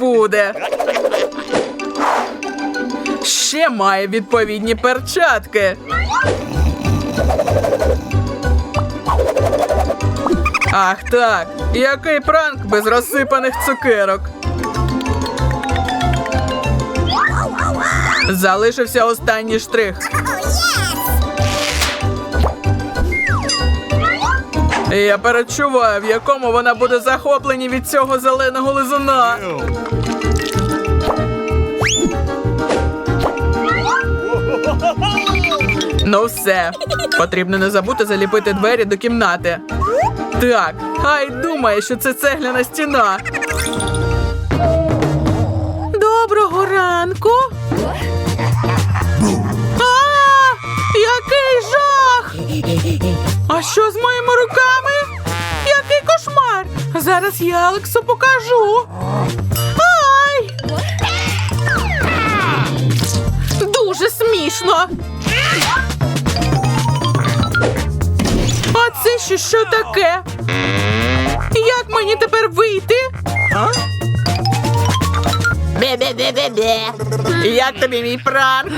буде. Ще має відповідні перчатки. Ах так, який пранк без розсипаних цукерок. Залишився останній штрих. Я перечуваю, в якому вона буде захоплені від цього зеленого лизуна. Ну все. Потрібно не забути заліпити двері до кімнати. Так, хай думає, що це цегляна стіна. Доброго ранку. А, який жах! А що з моїми Зараз я Алексу покажу. Ай! Дуже смішно. А це ще що таке? Як мені тепер вийти? Бе-бе-бе-бе-бе. Як тобі мій пранк?